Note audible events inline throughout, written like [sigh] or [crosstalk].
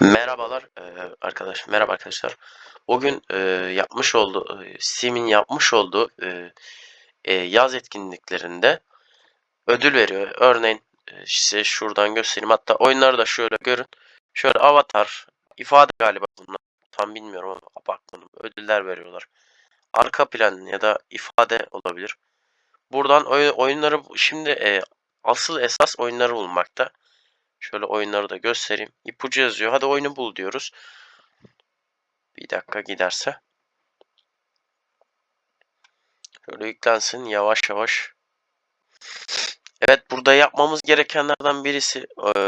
Merhabalar arkadaş. Merhaba arkadaşlar. Bugün eee, yapmış olduğu eee, Steam'in yapmış olduğu yaz etkinliklerinde ödül veriyor. Örneğin size şuradan göstereyim. Hatta oyunları da şöyle görün. Şöyle avatar, ifade galiba bunlar. Tam bilmiyorum ama bakmadım. Ödüller veriyorlar. Arka plan ya da ifade olabilir. Buradan oy- oyunları şimdi asıl esas oyunları bulmakta. Şöyle oyunları da göstereyim. İpucu yazıyor. Hadi oyunu bul diyoruz. Bir dakika giderse. Şöyle yüklensin yavaş yavaş. Evet burada yapmamız gerekenlerden birisi eee,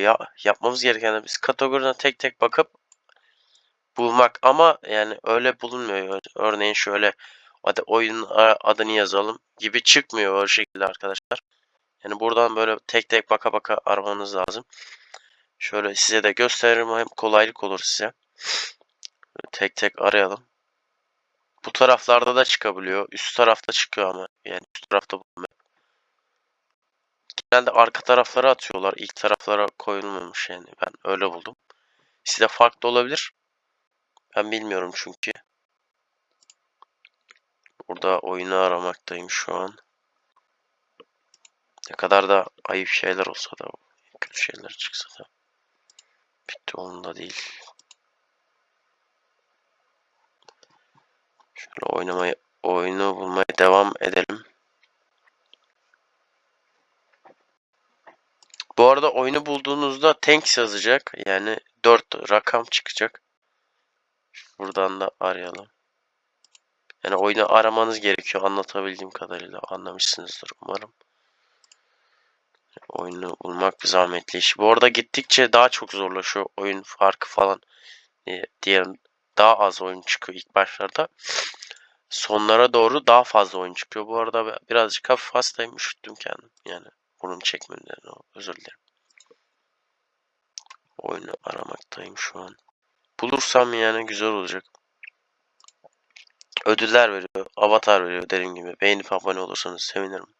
ya, yapmamız gerekenler biz kategoriden tek tek bakıp bulmak ama yani öyle bulunmuyor. Örneğin şöyle hadi oyunun a- adını yazalım gibi çıkmıyor o şekilde arkadaşlar. Yani buradan böyle tek tek baka baka aramanız lazım. Şöyle size de gösteririm hem kolaylık olur size. Tek tek arayalım. Bu taraflarda da çıkabiliyor. Üst tarafta çıkıyor ama. Yani üst tarafta bulunmuyor. Genelde arka taraflara atıyorlar. İlk taraflara koyulmamış yani. Ben öyle buldum. Size farklı olabilir. Ben bilmiyorum çünkü. Burada oyunu aramaktayım şu an. Ne kadar da ayıp şeyler olsa da kötü şeyler çıksa da bitti onda değil. Şöyle oynamayı oyunu bulmaya devam edelim. Bu arada oyunu bulduğunuzda Tanks yazacak. Yani 4 rakam çıkacak. Buradan da arayalım. Yani oyunu aramanız gerekiyor anlatabildiğim kadarıyla. Anlamışsınızdır umarım. Oyunu bulmak bir zahmetli iş. Bu arada gittikçe daha çok zorlaşıyor oyun farkı falan. Ee, diğer daha az oyun çıkıyor ilk başlarda. Sonlara doğru daha fazla oyun çıkıyor. Bu arada birazcık hafif hastayım. Üşüttüm kendim. Yani bunun çekmeden özür dilerim. Oyunu aramaktayım şu an. Bulursam yani güzel olacak. Ödüller veriyor. Avatar veriyor dediğim gibi. Beğenip abone olursanız sevinirim.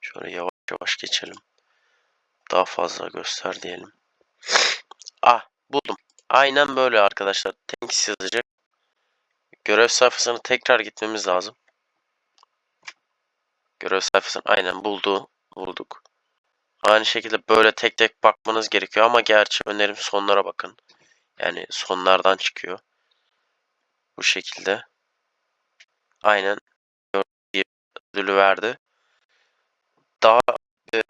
Şöyle yavaş yavaş geçelim. Daha fazla göster diyelim. [sniffs] Ah buldum. Aynen böyle arkadaşlar. Thanks yazacak. Görev sayfasına tekrar gitmemiz lazım. Görev sayfasını aynen buldu. Bulduk. Aynı şekilde böyle tek tek bakmanız gerekiyor ama gerçi önerim sonlara bakın. Yani sonlardan çıkıyor. Bu şekilde. Aynen. Ödülü verdi. Daha e,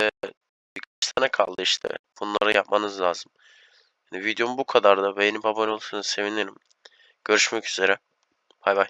birkaç tane kaldı işte. Bunları yapmanız lazım. Yani videom bu kadar da beğenip abone olursanız sevinirim. Görüşmek üzere. Bay bay.